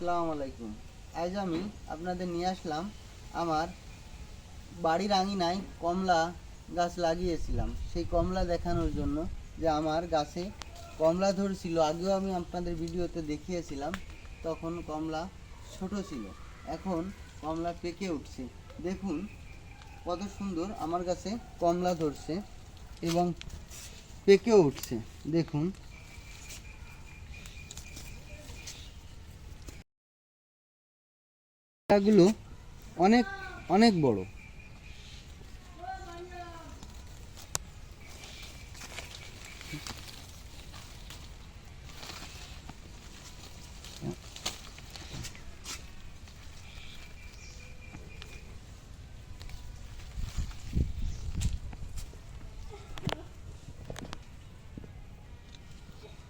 আসসালামু আলাইকুম আজ আমি আপনাদের নিয়ে আসলাম আমার বাড়ির আঙিনায় কমলা গাছ লাগিয়েছিলাম। সেই কমলা দেখানোর জন্য যে আমার গাছে কমলা ধরছিল, আগেও আমি আপনাদের ভিডিওতে দেখিয়েছিলাম, তখন কমলা ছোট ছিল। এখন কমলা পেকে উঠছে। দেখুন কত সুন্দর আমার কাছে কমলা ধরছে এবং পেকেও উঠছে। দেখুন গুলো অনেক অনেক বড়।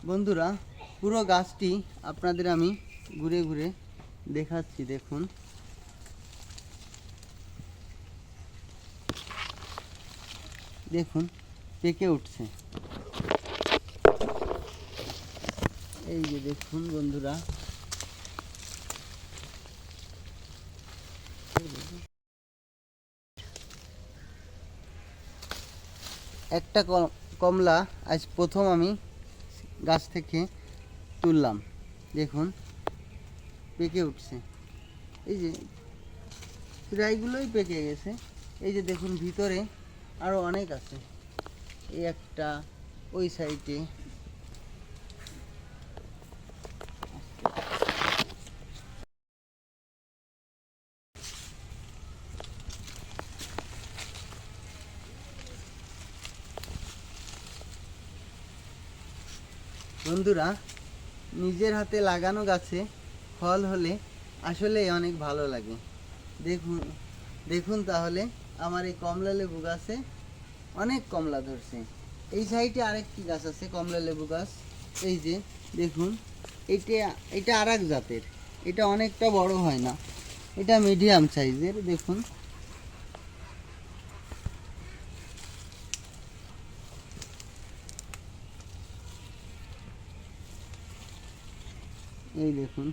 বন্ধুরা পুরো গাছটি আপনাদের আমি ঘুরে ঘুরে দেখাচ্ছি, দেখুন। দেখুন, পেকে উঠছে। এই যে দেখুন বন্ধুরা। একটা কম- কমলা আজ প্রথম আমি গাছ থেকে তুললাম। দেখুন পেকে উঠছে। এই যে প্রায়গুলোই পেকে গেছে। এই যে দেখুন ভিতরে আরও অনেক আছে। এই একটা, ওই সাইডে। বন্ধুরা, নিজের হাতে লাগানো গাছে ফল হলে আসলে অনেক ভালো লাগে। দেখুন দেখুন তাহলে আমার এই কমলা লেবু গাছে অনেক কমলা ধরছে। এই সাইডে আরেকটি গাছ আছে, কমলা লেবু গাছ। এই যে, দেখুন, এটা এটা আর এক জাতের। এটা অনেকটা বড় হয় না। এটা মিডিয়াম সাইজের, দেখুন। এই দেখুন।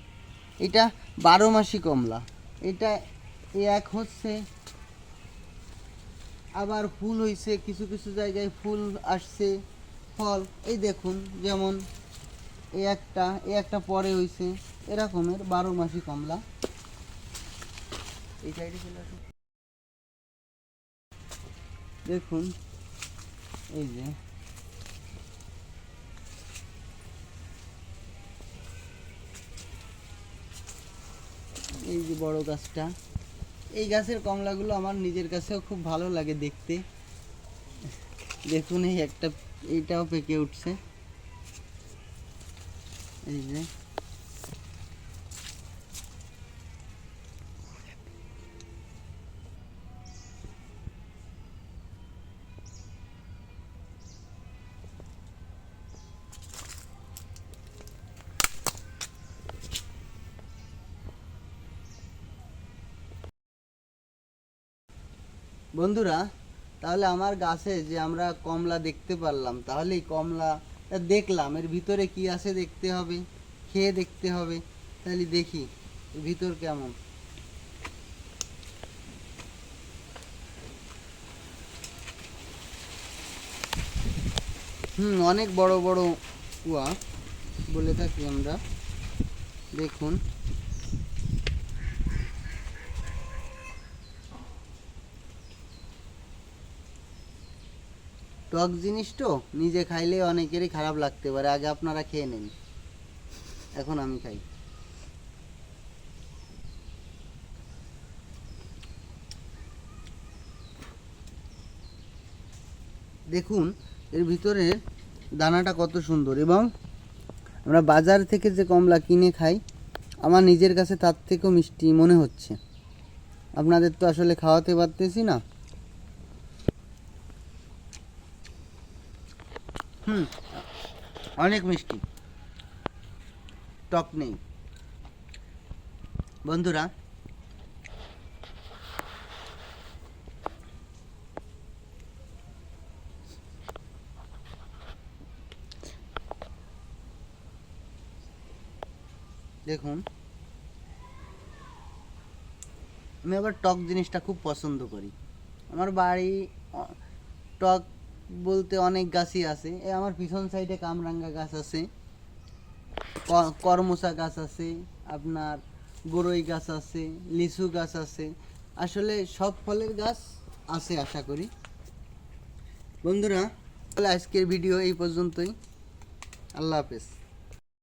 এটা বারো মাসি কমলা। এটা এ এক হচ্ছে, আবার ফুল হইছে, কিছু কিছু জায়গায় ফুল আসছে, ফল। এই দেখুন, যেমন এই একটা, এ একটা পরে হইছে, এরকমের বারো মাসি কমলা। এই সাইডে চলে আসুন। দেখুন, এই যে এই যে বড় গাছটা। এই গাছের কমলাগুলো আমার নিজের কাছেও খুব ভালো লাগে দেখতে। দেখুন, এই একটা, এইটাও পেকে উঠছে। এই যে। বন্ধুরা, তাহলে আমার গাছে যে আমরা কমলা দেখতে পারলাম তাহলে কমলা দেখলাম। এর ভিতরে কি আছে দেখতে হবে? খেয়ে দেখতে হবে। তাহলে দেখি ভিতর কেমন। হুম, অনেক বড় বড় কুয়া বলে থাকি আমরা। দেখুন। টক জিনিস তো, নিজে খাইলে অনেকেরই খারাপ লাগতে পারে। আগে আপনারা খেয়ে নেন। এখন আমি খাই। দেখুন, এর ভিতরে দানাটা কত সুন্দর এবং আমরা বাজার থেকে যে কমলা কিনে খাই, আমার নিজের কাছে তার থেকেও মিষ্টি মনে হচ্ছে। আপনাদের তো আসলে খাওয়াতে পারতেছি না। হুম। অনেক মিষ্টি। টক নেই। বন্ধুরা, দেখুন, আমি আবার টক জিনিসটা খুব পছন্দ করি। আমার বাড়ি, টক বলতে অনেক গাছই আছে। এ আমার পিছন সাইডে কামরাঙ্গা গাছ আছে কর্মসা গাছ আছে, আপনার গরই গাছ আছে, লিচু গাছ আছে। আসলে সব ফলের গাছ আছে আশা করি। বন্ধুরা, তাহলে আজকের ভিডিও এই পর্যন্তই। আল্লাহ হাফেজ।